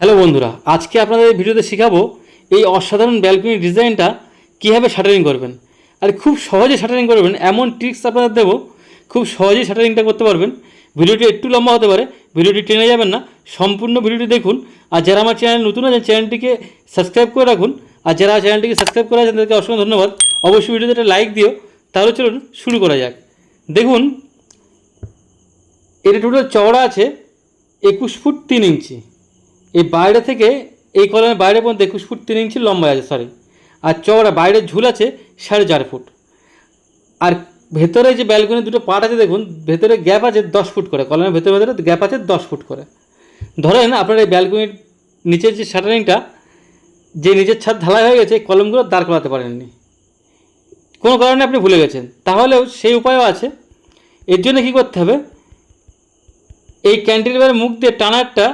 Hello বন্ধুরা, আজকে আপনাদের ভিডিওতে শেখাবো এই অসাধারণ ব্যালকনি ডিজাইনটা কীভাবে শাটারিং করবেন। আর খুব সহজে শাটারিং করবেন, এমন ট্রিক্স আপনাদের দেবো, খুব সহজেই শাটারিংটা করতে পারবেন। ভিডিওটি একটু লম্বা হতে পারে, ভিডিওটি টেনে যাবেন না, সম্পূর্ণ ভিডিওটি দেখুন। আর যারা আমার চ্যানেল নতুন আছেন চ্যানেলটিকে সাবস্ক্রাইব করে রাখুন। আর যারা চ্যানেলটিকে সাবস্ক্রাইব করে আছেন, তাদেরকে অসংখ্য ধন্যবাদ। অবশ্যই ভিডিওতে একটা লাইক দিও। তাহলে চলুন শুরু করা যাক। দেখুন, এটা টোটাল চওড়া আছে একুশ ফুট তিন ইঞ্চি। এই বাইরে থেকে এই কলমের বাইরে পর্যন্ত একুশ ফুট তিন ইঞ্চি লম্বা আছে সরি আর চওড়া বাইরের ঝুল আছে সাড়ে চার ফুট। আর ভেতরে যে ব্যালকনি দুটো পাট আছে দেখুন, ভেতরে গ্যাপ আছে দশ ফুট করে, কলমের ভেতরে ভেতরে গ্যাপ আছে দশ ফুট করে। ধরেন আপনার এই ব্যালকনির নিচের যে শাটারিংটা যে নিচের ছাদ ঢালাই হয়ে গেছে এই কলমগুলো দাঁড় করাতে পারেননি। কোনো কারণে আপনি ভুলে গেছেন। তাহলেও সেই উপায়ও আছে। এর জন্য কী করতে হবে? এই ক্যান্টিলিভারের মুখ দিয়ে টানারটা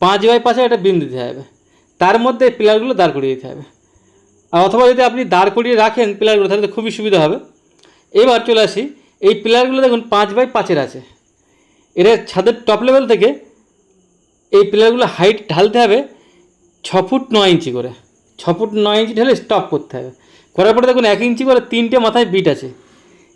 পাঁচ বাই পাঁচে একটা বিম দিতে হবে। তার মধ্যে পিলারগুলো দাঁড় করিয়ে দিতে হবে। আর অথবা যদি আপনি দাঁড় করিয়ে রাখেন পিলারগুলো, তাহলে তো খুবই সুবিধা হবে। এবার চলে আসি, এই পিলারগুলো দেখুন পাঁচ বাই পাঁচের আছে। এটা ছাদের টপ লেভেল থেকে এই পিলারগুলো হাইট ঢালতে হবে ছ ফুট নয় ইঞ্চি করে। ছ ফুট নয় ইঞ্চি ঢালে স্টপ করতে হবে। করার পরে দেখুন এক ইঞ্চি করে তিনটে মাথায় বিট আছে।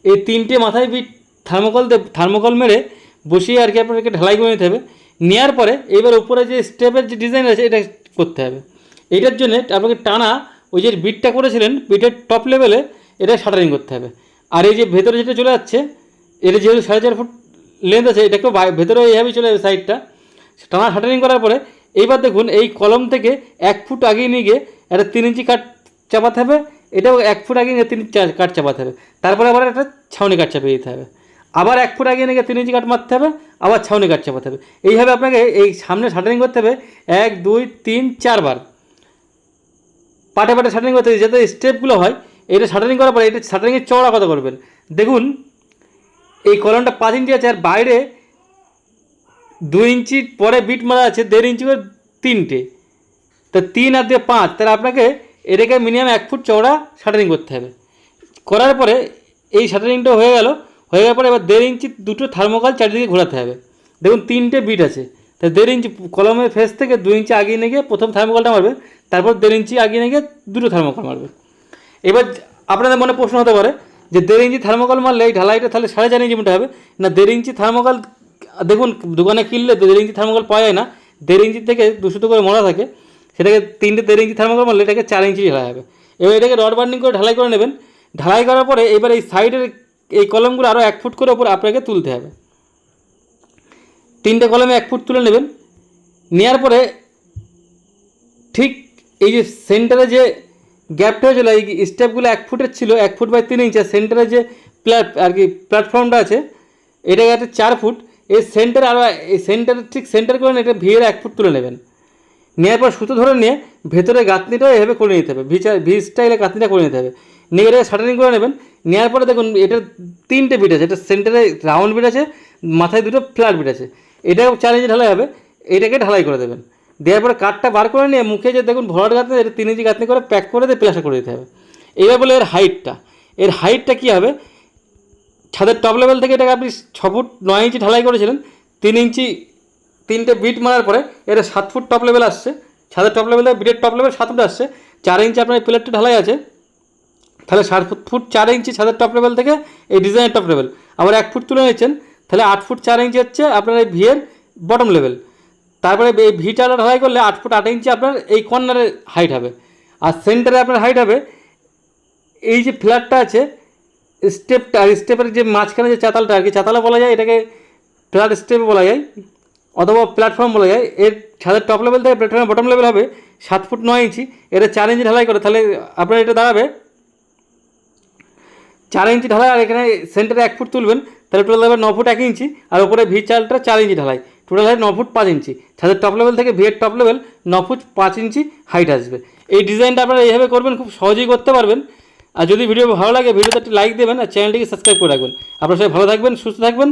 এই তিনটে মাথায় বিট থার্মোকল থার্মোকল মেরে বসিয়ে আর কি আপনাকে ঢালাই করে নিতে হবে। নেওয়ার পরে এবার উপরে যে স্টেপের যে ডিজাইন আছে, এটা করতে হবে। এইটার জন্য আপনাকে টানা ওই যে বিটটা করেছিলেন বিটের টপ লেভেলে এটা শাটারিং করতে হবে। আর এই যে ভেতরে যেটা চলে যাচ্ছে, এটা যেহেতু সাড়ে চার ফুট লেন্থ আছে এটাকেও ভেতরে এইভাবেই চলে যাবে সাইডটা টানা শাটারিং করার পরে এইবার দেখুন, এই কলম থেকে এক ফুট আগিয়ে নিয়ে গিয়ে একটা তিন ইঞ্চি কাঠ চাপাতে হবে, এটাও এক ফুট আগে নিয়ে তিন কাঠ চাপাতে হবে। তারপরে আবার একটা ছাউনি কাঠ চাপিয়ে দিতে হবে। আবার এক ফুট আগে নিয়ে তিন ইঞ্চি কাঠ মারতে হবে আবার ছাউনি কাঠ চাপাতে হবে এইভাবে আপনাকে এই সামনে শাটারিং করতে হবে এক, দুই, তিন, চারবার। পাটে পাটে শাটারিং করতে হবে, যাতে স্টেপগুলো হয়, এটা শাটারিং করার পরে এটা শাটারিংয়ের চওড়া কত করবেন? দেখুন, এই কলমটা পাঁচ ইঞ্চি আছে, আর বাইরে দুই ইঞ্চি পরে বিট মারা আছে, দেড় ইঞ্চি করে তিনটে। তো তিন আর দিয়ে পাঁচ, তাহলে আপনাকে এটাকে মিনিমাম এক ফুট চওড়া শাটারিং করতে হবে। করার পরে এই শাটারিংটা হয়ে গেল হয়ে যাওয়ার পরে এবার দেড় ইঞ্চি দুটো থার্মোকল চারিদিকে ঘোরাতে হবে। দেখুন, তিনটে বিট আছে। তা দেড় ইঞ্চি কলমের ফেস থেকে দু ইঞ্চি আগিয়ে নিয়ে গিয়ে প্রথম থার্মোকলটা মারবে, তারপর দেড় ইঞ্চি আগিয়ে নিয়ে গিয়ে দুটো থার্মোকল মারবে। এবার আপনাদের মনে প্রশ্ন হতে পারে যে, দেড় ইঞ্চি থার্মোকল মারলে এই ঢালাইটা তাহলে সাড়ে চার ইঞ্চি মিটার হবে? না, দেড় ইঞ্চি থার্মোকল দেখুন, দোকানে কিনলে দেড় ইঞ্চি থার্মোকল পাওয়া যায় না। দেড় ইঞ্চি থেকে দুশো করে মরা থাকে। সেটাকে তিনটে দেড় ইঞ্চি থার্মোকল মারলে এটাকে চার ইঞ্চি ঢালাই হবে। এবার এটাকে রড বার্নিং করে ঢালাই করে নেবেন। ঢালাই করার পরে এবার এই সাইডের এই কলমগুলো আরও এক ফুট করে ওপর আপনাকে তুলতে হবে। তিনটে কলমে এক ফুট তুলে নেবেন। নেওয়ার পরে ঠিক এই যে সেন্টারে যে গ্যাপটা হয়েছিল, এই স্টেপগুলো এক ফুটের ছিল, এক ফুট বাই তিন ইঞ্চি, আর সেন্টারে যে প্ল্যাট আর কি প্ল্যাটফর্মটা আছে, এটা আছে চার ফুট। এই সেন্টার আরও এই সেন্টার ঠিক সেন্টার করে এটা ভিড় এক ফুট তুলে নেবেন। নেওয়ার পর সুতো ধরে নিয়ে ভেতরে গাঁথনিটা এভাবে করে নিতে হবে, ভিচা ভি স্টাইলে গাঁথনিটা করে নিতে হবে। নিয়ে এটাকে শাটারিং করে নেবেন। নেওয়ার পরে দেখুন এটার তিনটে বিট আছে, এটা সেন্টারে রাউন্ড বিট আছে, মাথায় দুটো ফ্ল্যাট বিট আছে। এটাও চার ইঞ্চি ঢালাই হবে, এটাকে ঢালাই করে দেবেন। দেওয়ার পরে কাঠটা বার করে নিয়ে মুখে যে দেখুন ভরাট গাঁথনি, এটা তিন ইঞ্চি গাঁথনি করে প্যাক করে দিয়ে প্লাস্টার করে দিতে হবে। এইবার বলে এর হাইটটা এর হাইটটা কী হবে? ছাদের টপ লেভেল থেকে এটাকে আপনি ছ ফুট নয় ইঞ্চি ঢালাই করেছিলেন, তিন ইঞ্চি তিনটে বিট মারার পরে এটা সাত ফুট টপ লেভেল আসছে। ছাদের টপ লেভেল বিটের টপ লেভেল সাত ফুট আসছে। চার ইঞ্চি আপনার প্লেটটা ঢালাই আছে। তাহলে সাত ফুট ফুট চার ইঞ্চি ছাদের টপ লেভেল থেকে এই ডিজাইনের টপ লেভেল আবার এক ফুট তুলে নিচ্ছেন তাহলে আট ফুট চার ইঞ্চি হচ্ছে আপনার এই ভিয়ের বটম লেভেল তারপরে এই ভি চারটা ঢালাই করলে আট ফুট আট ইঞ্চি আপনার এই কর্নারের হাইট হবে। আর সেন্টারে আপনার হাইট হবে, এই যে ফ্ল্যাটটা আছে স্টেপটা আর স্টেপের যে মাঝখানে যে চাতালটা আর কি চাতালা বলা যায়, এটাকে ফ্ল্যাট স্টেপ বলা যায়, অথবা প্ল্যাটফর্ম বলা যায়, এর ছাদের টপ লেভেল থেকে প্ল্যাটফর্মের বটম লেভেল হবে সাত ফুট নয় ইঞ্চি, এটা চার ইঞ্চি ঢালাই করে, তাহলে আপনার এটা দাঁড়াবে চার ইঞ্চি ঢালাই, আর এখানে সেন্টারে এক ফুট তুলবেন, তাহলে টোটাল হবে ন ফুট এক ইঞ্চি, আর ওপরে ভি চালটা চার ইঞ্চি ঢালাই। টোটাল হয় ন ফুট পাঁচ ইঞ্চি। ছাদের টপ লেভেল থেকে ভিয়ের টপ লেভেল ন ফুট পাঁচ ইঞ্চি হাইট আসবে। এই ডিজাইনটা আপনারা এইভাবে করবেন, খুব সহজেই করতে পারবেন। আর যদি ভিডিও ভালো লাগে, ভিডিওতে একটি লাইক দেবেন, আর চ্যানেলটিকে সাবস্ক্রাইব করে রাখবেন। আপনারা সবাই ভালো থাকবেন, সুস্থ থাকবেন।